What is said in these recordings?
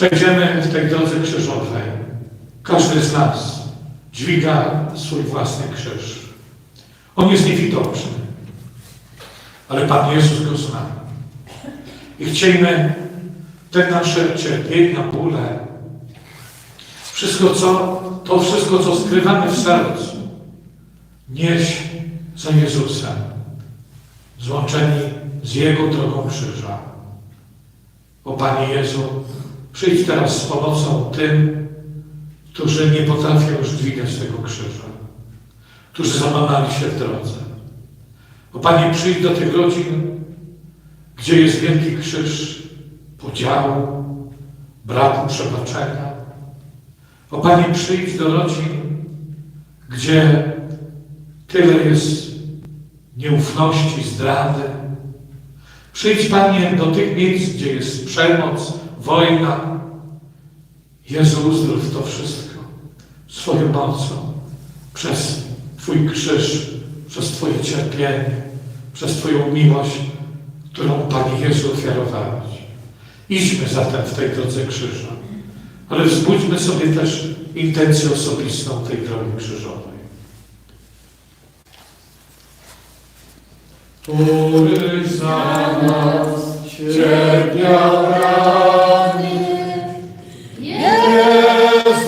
Przejdziemy w tej drodze krzyżowej. Każdy z nas dźwiga swój własny krzyż. On jest niewidoczny, ale Pan Jezus go zna. I chciejmy te nasze cierpienia, bóle, wszystko co, to wszystko, co skrywamy w sercu, nieść za Jezusem, złączeni z Jego drogą krzyża. O Panie Jezu, przyjdź teraz z pomocą tym, którzy nie potrafią już dźwigać tego krzyża, którzy załamali się w drodze. O Panie, przyjdź do tych rodzin, gdzie jest wielki krzyż podziału, braku przebaczenia. O Panie, przyjdź do rodzin, gdzie tyle jest nieufności, zdrady. Przyjdź, Panie, do tych miejsc, gdzie jest przemoc, wojna. Jezu, uzdrów to wszystko swoją mocą, przez Twój krzyż, przez Twoje cierpienie, przez Twoją miłość, którą, Panie Jezu, ofiarowałeś. Idźmy zatem w tej drodze krzyża, ale wzbudźmy sobie też intencję osobistą tej drogi krzyżowej. Który za nas cierpiał rany, Jezu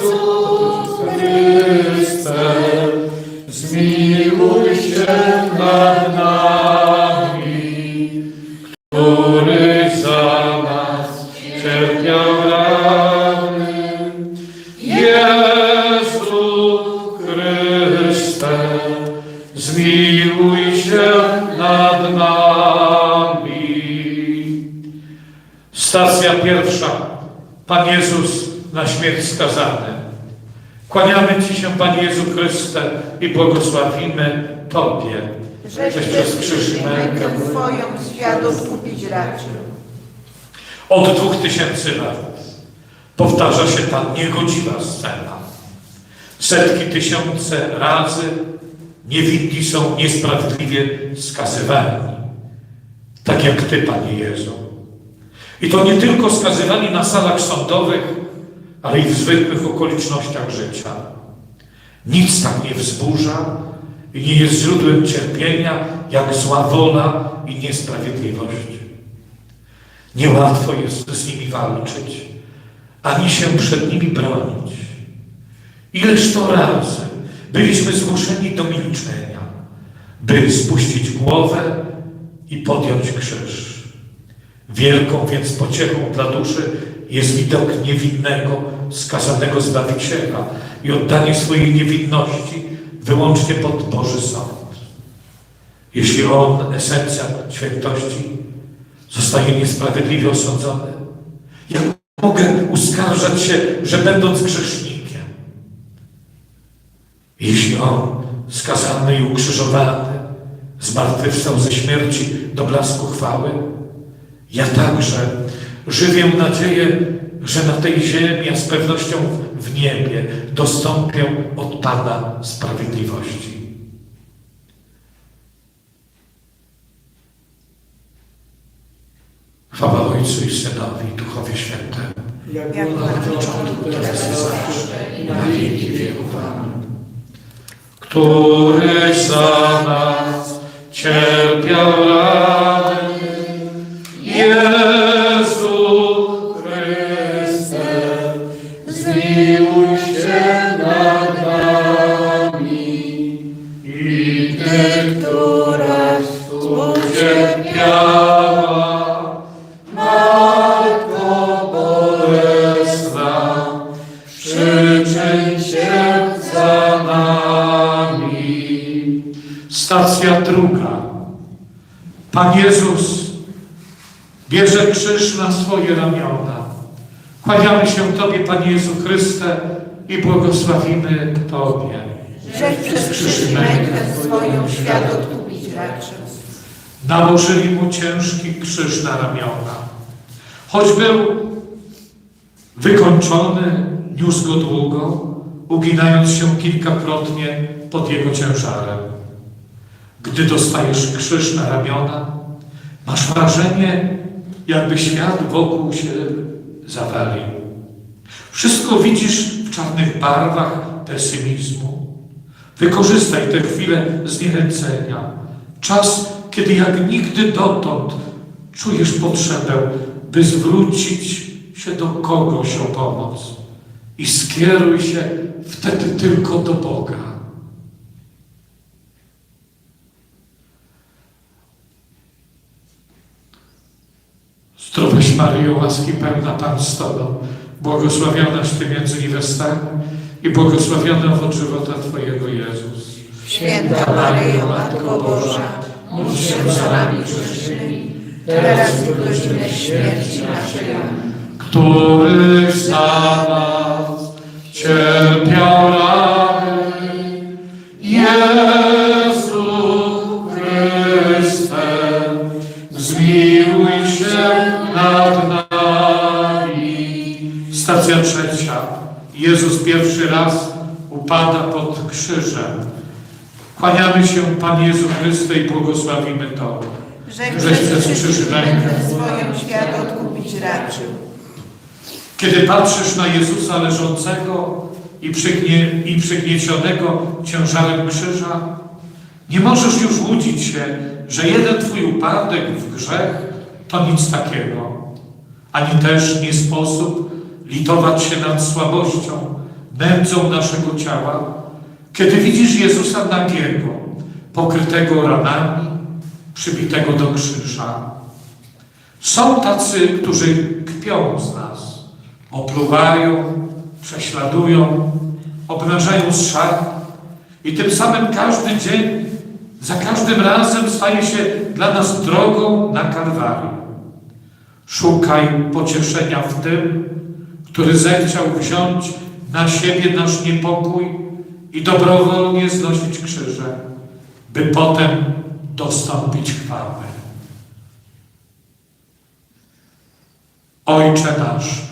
Chryste, zmiłuj się nad nami, który za nas cierpiał rany. Stacja pierwsza. Pan Jezus na śmierć skazany. Kłaniamy Ci się, Panie Jezu Chryste, i błogosławimy Tobie, Żeś przez krzyż mękę swoją świat odkupić raczył. Od dwóch tysięcy lat powtarza się ta niegodziwa scena. Setki tysiące razy niewinni są niesprawiedliwie skazywani. Tak jak Ty, Panie Jezu. I to nie tylko skazywani na salach sądowych, ale i w zwykłych okolicznościach życia. Nic tak nie wzburza i nie jest źródłem cierpienia, jak zła wola i niesprawiedliwość. Niełatwo jest z nimi walczyć, ani się przed nimi bronić. Ileż to razy byliśmy zmuszeni do milczenia, by spuścić głowę i podjąć krzyż. Wielką więc pociechą dla duszy jest widok niewinnego, skazanego Zbawiciela i oddanie swojej niewinności wyłącznie pod Boży sąd. Jeśli On, esencja świętości, zostaje niesprawiedliwie osądzony, jak mogę uskarżać się, że będąc grzesznikiem? Jeśli On, skazany i ukrzyżowany, zmartwychwstał ze śmierci do blasku chwały, ja także żywię nadzieję, że na tej ziemi, a z pewnością w niebie dostąpię od Pana sprawiedliwości. Chwała Ojcu i Synowi i Duchowi Świętemu. jak na początku, teraz i zawsze, i na wieki wieków. Amen. Który za nas cierpiał za nami. Stacja druga. Pan Jezus bierze krzyż na swoje ramiona. Kłaniamy się Tobie, Panie Jezu Chryste, i błogosławimy Tobie. Żeś przez krzyż mękę swoją świat odkupić raczył. Nałożyli mu ciężki krzyż na ramiona. Choć był wykończony, niósł go długo, uginając się kilkakrotnie pod jego ciężarem. Gdy dostajesz krzyż na ramiona, masz wrażenie, jakby świat wokół się zawalił. Wszystko widzisz w czarnych barwach pesymizmu. Wykorzystaj tę chwilę zniechęcenia. Czas, kiedy jak nigdy dotąd czujesz potrzebę, by zwrócić się do kogoś o pomoc. I skieruj się wtedy tylko do Boga. Zdrowaś Maryjo, łaski pełna Pan z Tobą, błogosławionaś Ty między niewiastami i błogosławiony owoc żywota Twojego Jezus. Święta Maryjo, Matko Boża, módl się za nami grzesznymi, teraz i w godzinę śmierci naszej. Amen. Któryś za nas cierpiał rany, Jezu Chryste, zmiłuj się nad nami. Stacja trzecia. Jezus pierwszy raz upada pod krzyżem. Kłaniamy się Pan Jezu Chryste i błogosławimy To. Że Żeś przez przez krzyż rękę swoją świat odkupić raczył. Kiedy patrzysz na Jezusa leżącego i, przygnie, i przygniecionego ciężarem krzyża, nie możesz już łudzić się, że jeden Twój upadek w grzech to nic takiego. Ani też nie sposób litować się nad słabością, nędzą naszego ciała, kiedy widzisz Jezusa nagiego, pokrytego ranami, przybitego do krzyża. Są tacy, którzy kpią z nas, opluwają, prześladują, obnażają z szat i tym samym każdy dzień, za każdym razem staje się dla nas drogą na Kalwarię. Szukaj pocieszenia w tym, który zechciał wziąć na siebie nasz niepokój i dobrowolnie znosić krzyże, by potem dostąpić chwały. Ojcze nasz,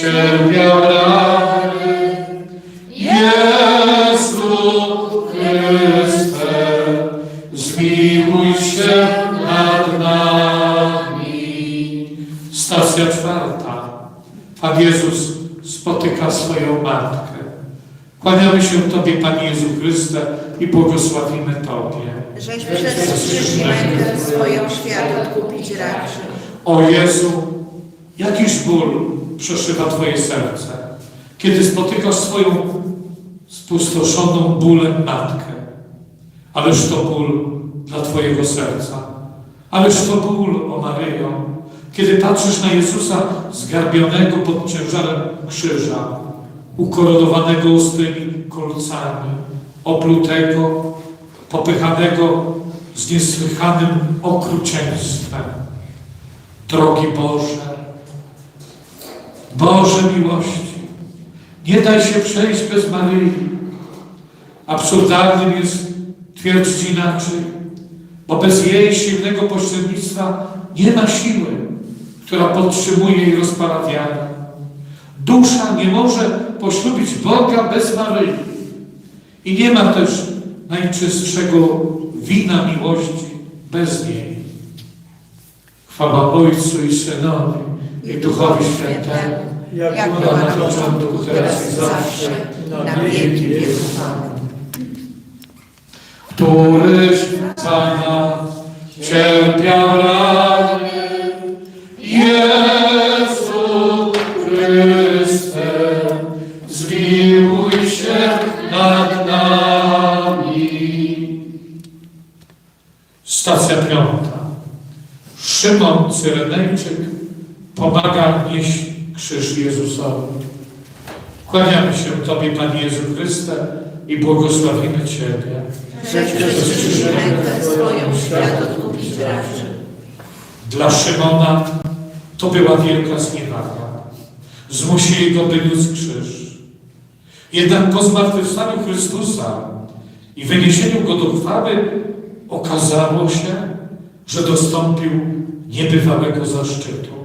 cierpiał rany. Jezu Chryste, zmiłuj się nad nami. Stacja czwarta. Pan Jezus spotyka swoją matkę. Kłaniamy się Tobie, Panie Jezu Chryste, i błogosławimy Tobie. Żeś przez krzyż swoją świat odkupić raczył. O Jezu, jakiż ból przeszywa Twoje serce, kiedy spotykasz swoją spustoszoną bólem matkę. Ależ to ból dla Twojego serca. Ależ to ból, o Maryjo, kiedy patrzysz na Jezusa zgarbionego pod ciężarem krzyża, ukoronowanego ostrymi kolcami, oplutego, popychanego z niesłychanym okrucieństwem. Drogi Boże, Boże miłości, nie daj się przejść bez Maryi. Absurdalnym jest twierdzić inaczej, bo bez jej silnego pośrednictwa nie ma siły, która podtrzymuje i rozpala wiarę. Dusza nie może poślubić Boga bez Maryi. I nie ma też najczystszego wina miłości bez niej. Chwała Ojcu i Synowi i Duchowi Świętemu, jak była na początku, teraz i zawsze, na wieki wieków. Amen. któryś za nas cierpiał rany. Jezu Chryste, zmiłuj się nad nami. Stacja piąta. Szymon Cyrenejczyk pomaga nieść krzyż Jezusowi. Kłaniamy się Tobie, Panie Jezu Chryste, i błogosławimy Ciebie. Żeś przez swoją świat odkupić raczył. Dla Szymona to była wielka zniewaga. Zmusili go, by niósł krzyż. Jednak po zmartwychwstaniu Chrystusa i wyniesieniu Go do chwały okazało się, że dostąpił niebywałego zaszczytu.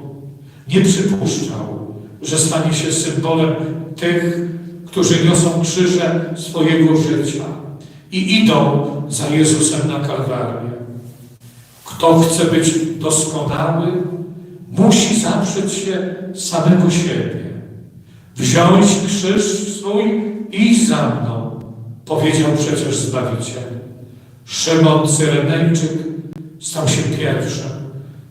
Nie przypuszczał, że stanie się symbolem tych, którzy niosą krzyże swojego życia i idą za Jezusem na Kalwarię. Kto chce być doskonały, musi zaprzeć się samego siebie, wziąć krzyż swój i iść za mną, powiedział przecież Zbawiciel. Szymon Cyrenejczyk stał się pierwszym,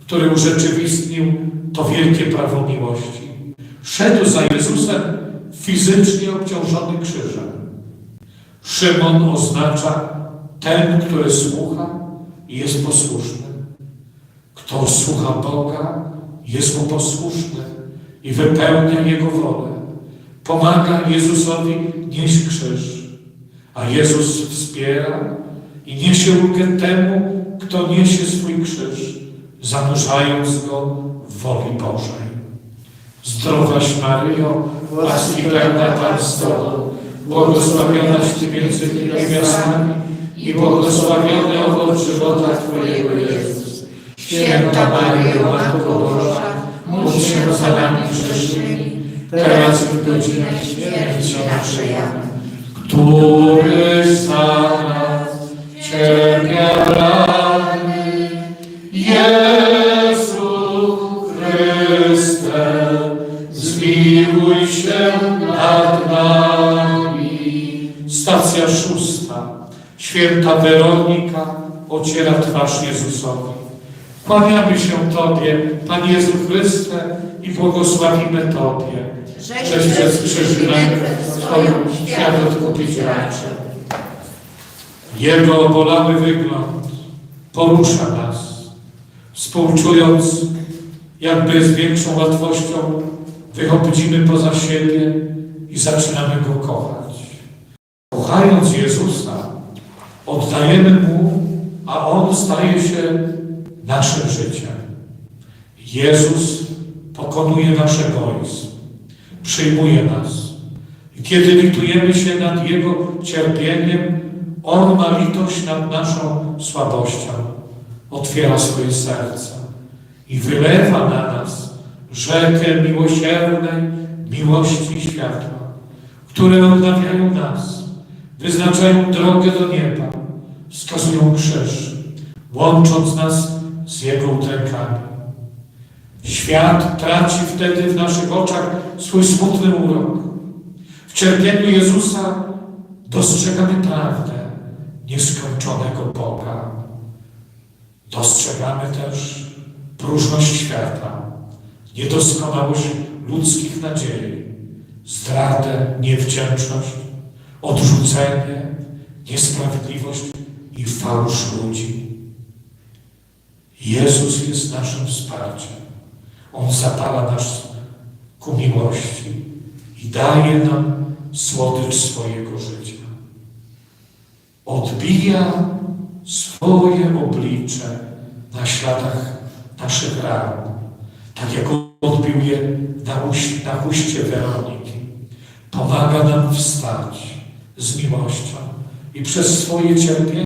który urzeczywistnił to wielkie prawo miłości. Szedł za Jezusem fizycznie obciążony krzyżem. Szymon oznacza ten, który słucha i jest posłuszny. Kto słucha Boga, jest mu posłuszny i wypełnia Jego wolę. Pomaga Jezusowi nieść krzyż, a Jezus wspiera i niesie ulgę temu, kto niesie swój krzyż, zanurzając go woli Bożej. Zdrowaś Maryjo, łaski pełna Pan z Tobą, błogosławionaś Ty między niewiastami i błogosławiony owoc żywota Twojego Jezus. Święta Maryjo, Matko Boża, módl się za nami grzesznymi, teraz i w godzinę śmierci naszej. Amen. Który za nas cierpiał Chryste, zmiłuj się nad nami. Stacja szósta. Święta Weronika ociera twarz Jezusowi. Kłaniamy się Tobie, Panie Jezu Chryste, i błogosławimy Tobie, żeś przez krzyż Twoją świat odkupić. Jego obolały wygląd porusza nas, współczując, jakby z większą łatwością wychodzimy poza siebie i zaczynamy Go kochać. Kochając Jezusa, oddajemy Mu, a On staje się naszym życiem. Jezus pokonuje nasz egoizm, przyjmuje nas. I kiedy litujemy się nad Jego cierpieniem, On ma litość nad naszą słabością, otwiera swoje serce i wylewa na nas rzekę miłosiernej miłości i światła, które odnawiają nas, wyznaczają drogę do nieba, wskazują krzyż, łącząc nas z Jego udrękami. Świat traci wtedy w naszych oczach swój smutny urok. W cierpieniu Jezusa dostrzegamy prawdę nieskończonego Boga. Dostrzegamy też próżność świata, niedoskonałość ludzkich nadziei, zdradę, niewdzięczność, odrzucenie, niesprawiedliwość i fałsz ludzi. Jezus jest naszym wsparciem. On zapala nas ku miłości i daje nam słodycz swojego życia. Odbija swoje oblicze na śladach naszych ran, tak jak odbił je na, uś- na huście Weroniki. Pomaga nam wstać z miłością i przez swoje cierpienie